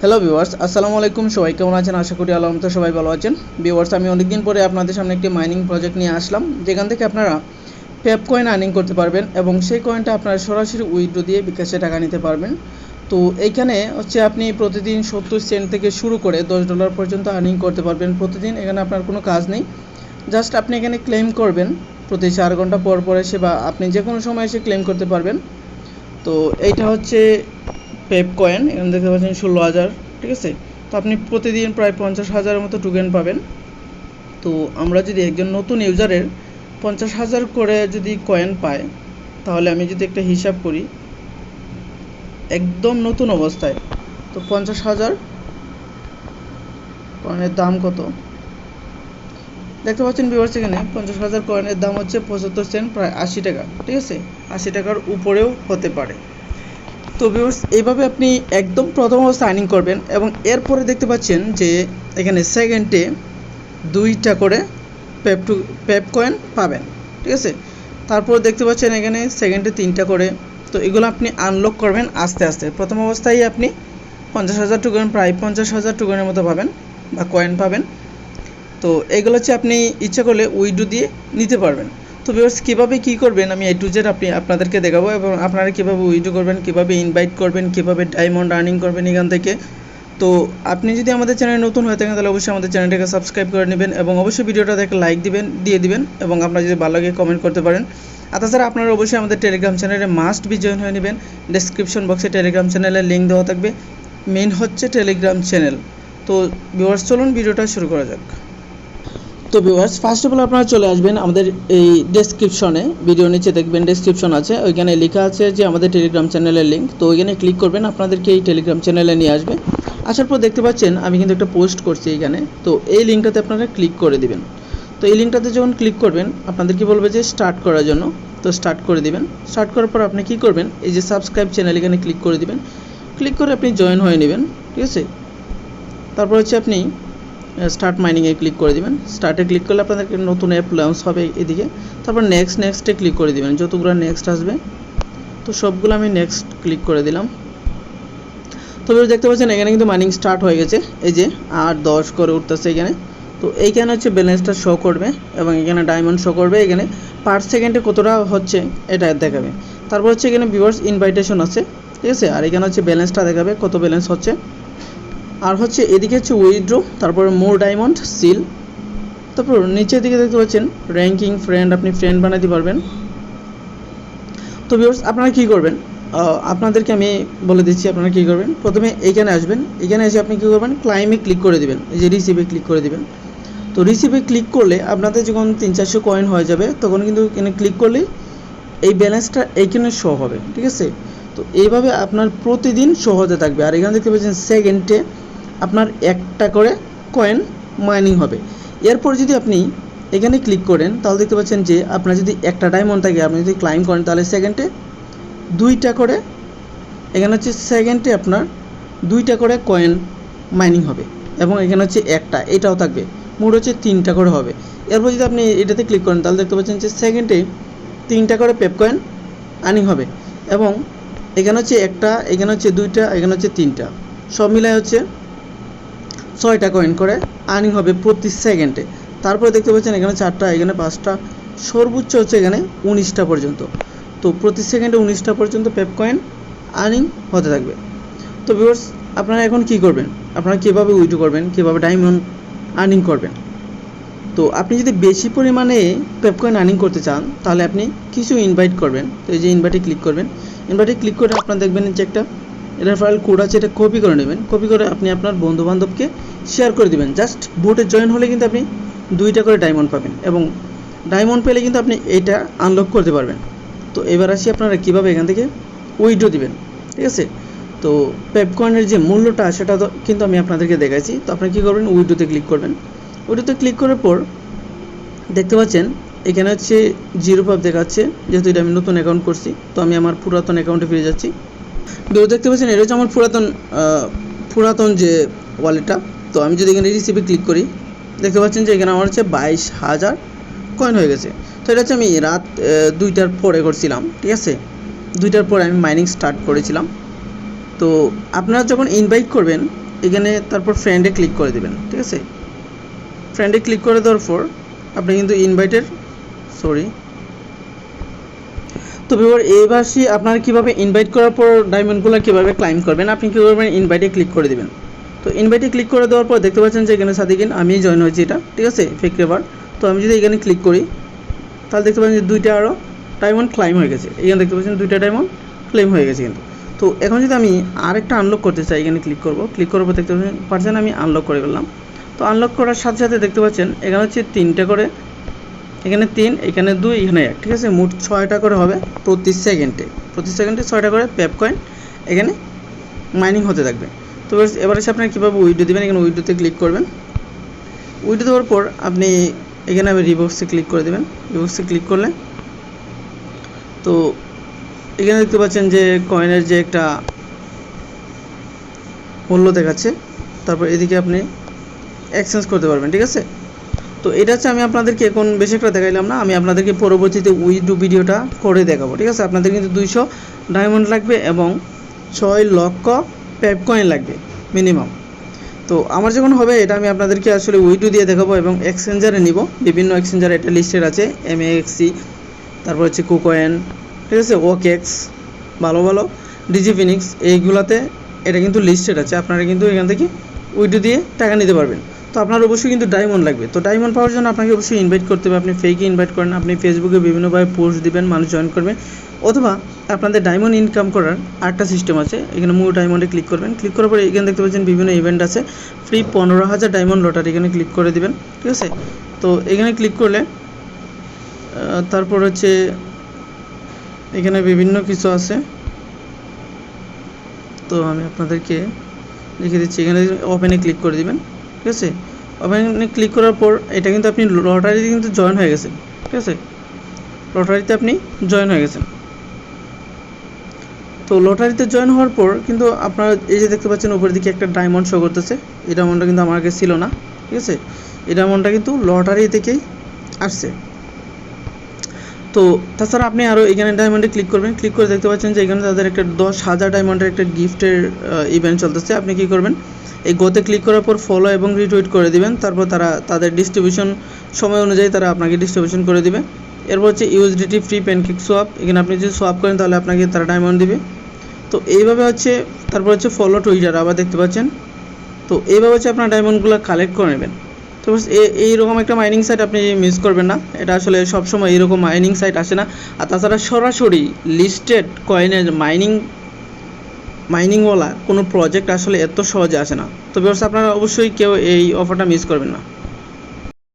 Hello viewers আসসালামু আলাইকুম সবাই কেমন আছেন? আশা করি তো সবাই ভালো আছেন। ভিউয়ার্স আমি অনেকদিন পরে আপনাদের সামনে একটি মাইনিং প্রজেক্ট নিয়ে আসলাম। যেখান থেকে আপনারা পেপ কয়েন আর্নিং করতে পারবেন এবং সেই কয়েনটা আপনারা সরাসরি উইথড্র দিয়ে বিকাশে টাকা নিতে পারবেন। তো এইখানে হচ্ছে আপনি প্রতিদিন সত্তর সেন্ট থেকে শুরু করে দশ ডলার পর্যন্ত আর্নিং করতে পারবেন। প্রতিদিন এখানে আপনার কোনো কাজ নেই। জাস্ট আপনি এখানে ক্লেম করবেন। প্রতি চার ঘণ্টা পর পর এসে বা আপনি যে কোনো সময় এসে ক্লেম করতে পারবেন। তো এইটা হচ্ছে পেপ কয়েন এখানে দেখতে পাচ্ছেন ষোলো হাজার, ঠিক আছে? তো আপনি প্রতিদিন প্রায় পঞ্চাশ হাজারের মতো টোকেন পাবেন। তো আমরা যদি একজন নতুন ইউজারের পঞ্চাশ হাজার করে যদি কয়েন পায়, তাহলে আমি যদি একটা হিসাব করি, একদম নতুন অবস্থায়, তো পঞ্চাশ হাজার কয়েনের দাম কত? দেখতে পাচ্ছেন ভিউয়ার্স সেখানে পঞ্চাশ হাজার কয়েনের দাম হচ্ছে পঁচাত্তর সেন্ট প্রায় আশি টাকা, ঠিক আছে? আশি টাকার উপরেও হতে পারে। তো ভিউয়ার্স এইভাবে আপনি একদম প্রথম আর্নিং করবেন এবং এরপরে দেখতে পাচ্ছেন যে এখানে সেকেন্ডে দুইটা করে পেপ টু পেপ কয়েন পাবেন, ঠিক আছে? তারপর দেখতে পাচ্ছেন এখানে সেকেন্ডে তিনটা করে, তো এগুলো আপনি আনলক করবেন আস্তে আস্তে। প্রথম অবস্থায় আপনি পঞ্চাশ হাজার টোকেন প্রায় পঞ্চাশ হাজার টোকেনের মতো পাবেন বা কয়েন পাবেন। তো এগুলো হচ্ছে আপনি ইচ্ছা করলে উইডো দিয়ে নিতে পারবেন। তো ভিউয়ার্স কীভাবে কী করবেন? আমি এ টু জেড আপনি, আপনাদেরকে দেখাবো এবং আপনারা কীভাবে উইডো করবেন, কীভাবে ইনভাইট করবেন, কীভাবে ডায়মন্ড আর্নিং করবেন এখান থেকে। তো আপনি যদি আমাদের চ্যানেলে নতুন হয়ে থাকেন, তাহলে অবশ্যই আমাদের চ্যানেলটাকে সাবস্ক্রাইব করে নেবেন এবং অবশ্যই ভিডিওটা দেখে লাইক দিবেন, দিয়ে দিবেন এবং আপনার যদি ভালো লাগে কমেন্ট করতে পারেন। আর তাছাড়া আপনারা অবশ্যই আমাদের টেলিগ্রাম চ্যানেলে মাস্ট বি জয়েন হয়ে নেবেন। ডেসক্রিপশন বক্সে টেলিগ্রাম চ্যানেলের লিঙ্ক দেওয়া থাকবে। মেন হচ্ছে টেলিগ্রাম চ্যানেল তো ভিউয়ার্স চলুন ভিডিওটা শুরু করা যাক। তো ভিউয়ার্স ফার্স্ট অফ অল আপনারা চলে আসবেন আমাদের এই ডেসক্রিপশনে ভিডিও নিচে দেখবেন ডেসক্রিপশন আছে, ওইখানে লেখা আছে যে আমাদের টেলিগ্রাম চ্যানেলের লিঙ্ক তো ওইখানে ক্লিক করবেন, আপনাদেরকে এই টেলিগ্রাম চ্যানেলে নিয়ে আসবে। আসার পর দেখতে পাচ্ছেন, আমি কিন্তু একটা পোস্ট করছি এখানে তো এই লিঙ্কটাতে আপনারা ক্লিক করে দিবেন। তো এই লিঙ্কটাতে যখন ক্লিক করবেন, আপনাদেরকে বলবে যে স্টার্ট করার জন্য, তো স্টার্ট করে দিবেন। স্টার্ট করার পর আপনি কী করবেন, এই যে সাবস্ক্রাইব চ্যানেল এখানে ক্লিক করে দিবেন। ক্লিক করে আপনি জয়েন হয়ে নেবেন, ঠিক আছে? তারপর হচ্ছে আপনি স্টার্ট মাইনিংয়ে ক্লিক করে দিবেন। স্টার্টে ক্লিক করলে আপনাদেরকে নতুন অ্যাপ লঞ্চ হবে এদিকে। তারপর নেক্সট নেক্সটে ক্লিক করে দিবেন। যতগুলো নেক্সট আসবে, তো সবগুলো আমি নেক্সট ক্লিক করে দিলাম। তো এবার দেখতে পাচ্ছেন, এখানে কিন্তু মাইনিং স্টার্ট হয়ে গেছে। এই যে আট, দশ করে উঠতেছে এখানে। তো এইখানে হচ্ছে ব্যালেন্সটা শো করবে এবং এখানে ডায়মন্ড শো করবে। এখানে পার সেকেন্ডে কতটা হচ্ছে, এটা দেখাবে। তারপর হচ্ছে এখানে ভিউয়ার্স ইনভাইটেশন আছে, ঠিক আছে? আর এখানে হচ্ছে ব্যালেন্সটা দেখাবে, কত ব্যালেন্স হচ্ছে। আর হচ্ছে এদিকে হচ্ছে উইথড্রো তারপরে মোর ডায়মন্ড সিল তারপর নিচের দিকে দেখতে পাচ্ছেন র্যাঙ্কিং ফ্রেন্ড আপনি ফ্রেন্ড বানাতে পারবেন। তো ভিউয়ার্স আপনারা কী করবেন? আপনাদেরকে আমি বলে দিচ্ছি, আপনারা কী করবেন? প্রথমে এইখানে আসবেন, এখানে এসে আপনি কী করবেন? ক্লাইমে ক্লিক করে দিবেন, এই যে রিসিভে ক্লিক করে দিবেন। তো রিসিভে ক্লিক করলে আপনাদের যখন তিন চারশো কয়েন হয়ে যাবে, তখন কিন্তু এখানে ক্লিক করলেই এই ব্যালেন্সটা এইখানে শো হবে, ঠিক আছে? তো এইভাবে আপনার প্রতিদিন শো হতে থাকবে। আর এখানে দেখতে পাচ্ছেন সেকেন্ডে আপনার একটা করে কয়েন মাইনিং হবে। এরপর যদি আপনি এখানে ক্লিক করেন, তাহলে দেখতে পাচ্ছেন যে আপনার যদি একটা ডায়মন্ড থাকে, আপনি যদি ক্লাইম করেন, তাহলে সেকেন্ডে দুইটা করে, এখানে হচ্ছে সেকেন্ডে আপনার দুইটা করে কয়েন মাইনিং হবে এবং এখানে হচ্ছে একটা, এটাও থাকবে। মোট হচ্ছে তিনটা করে হবে। এরপর যদি আপনি এটাতে ক্লিক করেন, তাহলে দেখতে পাচ্ছেন যে সেকেন্ডে তিনটা করে পেপ কয়েন আর্নিং হবে এবং এখানে হচ্ছে একটা, এখানে হচ্ছে দুইটা, এখানে হচ্ছে তিনটা। সব মিলায় হচ্ছে ছয়টা কয়েন করে আর্নিং হবে প্রতি সেকেন্ডে তারপরে দেখতে পাচ্ছেন এখানে চারটা, এখানে পাঁচটা, সর্বোচ্চ হচ্ছে এখানে উনিশটা পর্যন্ত। তো প্রতি সেকেন্ডে উনিশটা পর্যন্ত পেপ কয়েন আর্নিং হতে থাকবে। তো ভিউয়ার্স আপনারা এখন কি করবেন? আপনারা কীভাবে উইড্রো করবেন? কীভাবে ডায়মন্ড আর্নিং করবেন? তো আপনি যদি বেশি পরিমাণে পেপকয়েন আর্নিং করতে চান, তাহলে আপনি কিছু ইনভাইট করবেন। তো এই যে ইনভাইটে ক্লিক করবেন। ইনভাইটে ক্লিক করে আপনার দেখবেন যে একটা রেফারেল কোড আছে এটা কপি করে নেবেন। কপি করে আপনি আপনার বন্ধু বান্ধবকে শেয়ার করে দিবেন। জাস্ট বোটে জয়েন হলে কিন্তু আপনি দুইটা করে ডায়মন্ড পাবেন এবং ডায়মন্ড পেলে কিন্তু আপনি এইটা আনলক করতে পারবেন। তো এবার আসি আপনারা কীভাবে এখান থেকে উইড্রো দিবেন। ঠিক আছে? তো পেপকয়েনের যে মূল্যটা, সেটা তো কিন্তু আমি আপনাদেরকে দেখাইছি। তো আপনি কী করবেন? উইড্রোতে ক্লিক করবেন। উইড্রোতে ক্লিক করার পর দেখতে পাচ্ছেন, এখানে হচ্ছে জিরো পাপ দেখাচ্ছে। যেহেতু এটা আমি নতুন অ্যাকাউন্ট করছি, তো আমি আমার পুরাতন অ্যাকাউন্টে ফিরে যাচ্ছি। ভিডিও দেখতে পাচ্ছেন, এটা হচ্ছে আমার পুরাতন পুরাতন যে ওয়ালেটটা তো আমি যদি এখানে রিসিভে ক্লিক করি, দেখতে পাচ্ছেন যে এখানে আমার হচ্ছে বাইশ হাজার কয়েন হয়ে গেছে। তো এটা হচ্ছে আমি রাত দুইটার পরে করছিলাম, ঠিক আছে? দুইটার পরে আমি মাইনিং স্টার্ট করেছিলাম। তো আপনারা যখন ইনভাইট করবেন, এখানে তারপর ফ্রেন্ডে ক্লিক করে দেবেন, ঠিক আছে? ফ্রেন্ডে ক্লিক করে দেওয়ার পর, আপনি কিন্তু ইনভাইটের সরি তো এবার এইবারসি আপনার কীভাবে ইনভাইট করার পর ডায়মন্ডগুলো কীভাবে ক্লাইম করবেন, আপনি কী করবেন ইনভাইটে ক্লিক করে দিবেন? তো ইনভাইটে ক্লিক করে দেওয়ার পর দেখতে পাচ্ছেন যে এখানে সাদিকিন, আমি জয়েন হয়েছি এটা, ঠিক আছে? ফেক রেবার তো আমি যদি এখানে ক্লিক করি, তাহলে দেখতে পাচ্ছেন যে দুইটা আরও ডায়মন্ড ক্লাইম হয়ে গেছে। এখানে দেখতে পাচ্ছেন দুইটা ডায়মন্ড ক্লেম হয়ে গেছে কিন্তু। তো এখন যদি আমি আরেকটা আনলক করতে চাই, এখানে ক্লিক করব। ক্লিক করার পর দেখতে পাচ্ছেন পাচ্ছেন আমি আনলক করে ফেললাম। তো আনলক করার সাথে সাথে দেখতে পাচ্ছেন, এখানে হচ্ছে তিনটা করে এখানে তিন, এখানে দুই, এখানে এক, ঠিক আছে? মোট ছয়টা করে হবে প্রতি সেকেন্ডে প্রতি সেকেন্ডে ছয়টা করে প্যাপ কয়েন এখানে মাইনিং হতে থাকবে। তো এবার- এসে আপনার কীভাবে উইডো দেবেন? এখানে উইডোতে ক্লিক করবেন। উইডো দেওয়ার পর আপনি এখানে আমি রিবক্সে ক্লিক করে দেবেন। রিবক্সে ক্লিক করলে তো এখানে দেখতে পাচ্ছেন যে কয়েনের যে একটা মূল্য দেখাচ্ছে। তারপর এদিকে আপনি এক্সচেঞ্জ করতে পারবেন, ঠিক আছে? তো এটা হচ্ছে আমি আপনাদেরকে এখন বেশি একটা দেখাইলাম না। আমি আপনাদেরকে পরবর্তীতে উইডো ভিডিওটা করে দেখাবো, ঠিক আছে? আপনাদের কিন্তু দুইশো ডায়মন্ড লাগবে এবং ছয় লক্ষ প্যাপ কয়েন লাগবে মিনিমাম তো আমার যখন হবে, এটা আমি আপনাদেরকে আসলে উইডো দিয়ে দেখাবো এবং এক্সচেঞ্জারে নিব। বিভিন্ন এক্সচেঞ্জারে এটা লিস্টেড আছে এম এক্সি তারপর হচ্ছে কুকয়েন ঠিক আছে? ওকেক্স ভালো ভালো। ডিজি ফিনিক্স এইগুলাতে এটা কিন্তু লিস্টেড আছে। আপনারা কিন্তু এখান থেকে উইডো দিয়ে টাকা নিতে পারবেন। তো আপনার অবশ্যই কিন্তু ডায়মন্ড লাগবে। তো ডায়মন্ড পাওয়ার জন্য আপনাকে অবশ্যই ইনভাইট করতে হবে। আপনি ফেকে ইনভাইট করেন, আপনি ফেসবুকে বিভিন্নভাবে পোস্ট দিবেন, মানুষ জয়েন করবে। অথবা আপনাদের ডায়মন্ড ইনকাম করার আরেকটা সিস্টেম আছে। এখানে মূল ডায়মন্ডে ক্লিক করবেন। ক্লিক করার পরে এখানে দেখতে পাচ্ছেন বিভিন্ন ইভেন্ট আছে। ফ্রি পনেরো হাজার ডায়মন্ড লটারি এখানে ক্লিক করে দিবেন। ঠিক আছে? তো এখানে ক্লিক করলে তারপর হচ্ছে এখানে বিভিন্ন কিছু আছে। তো আমি আপনাদেরকে লিখে দিচ্ছি। এখানে ওপেনে ক্লিক করে দিবেন। ঠিক আছে? ওপেনে ক্লিক করার পর এটা কিন্তু আপনি লটারিতে কিন্তু জয়েন হয়ে গেছেন, ঠিক আছে? লটারিতে আপনি জয়েন হয়ে গেছেন। তো লটারিতে জয়েন হওয়ার পর কিন্তু আপনারা এই যে দেখতে পাচ্ছেন উপরের দিকে একটা ডায়মন্ড শো করতেছে, এই ডায়মন্ডটা কিন্তু আমার আগে ছিল না, ঠিক আছে? এই ডায়মন্ডটা কিন্তু লটারি থেকেই আসছে। তো তাছাড়া আপনি আরও এখানে ডায়মন্ডে ক্লিক করবেন ক্লিক করে দেখতে পাচ্ছেন যে এখানে তাদের একটা দশ হাজার ডায়মন্ডের একটা গিফটের ইভেন্ট চলতেছে। আপনি কি করবেন? এই গোতে ক্লিক করার পর ফলো এবং রিটুইট করে দিবেন। তারপর তারা, তাদের ডিস্ট্রিবিউশন সময় অনুযায়ী তারা আপনাকে ডিস্ট্রিবিউশন করে দিবে। এরপর হচ্ছে ইউএসডিটি ফ্রি প্যানকেক সোয়াপ এখানে আপনি যদি সোয়াপ করেন তাহলে আপনাকে তারা ডায়মন্ড দিবে। তো এইভাবে হচ্ছে, তারপর হচ্ছে ফলো টুইটার আবার দেখতে পাচ্ছেন। তো এইভাবে হচ্ছে আপনার ডায়মন্ডগুলো কালেক্ট করে নেবেন। তো এইরকম একটা মাইনিং সাইট আপনি মিস করবেন না। এটা আসলে সবসময় এইরকম মাইনিং সাইট আসে না। আর তাছাড়া সরাসরি লিস্টেড কয়েনের মাইনিং মাইনিংওয়ালা কোনো প্রজেক্ট আসলে এত সহজে আসে না। তো বিকজ আপনারা অবশ্যই কেউ এই অফারটা মিস করবেন না।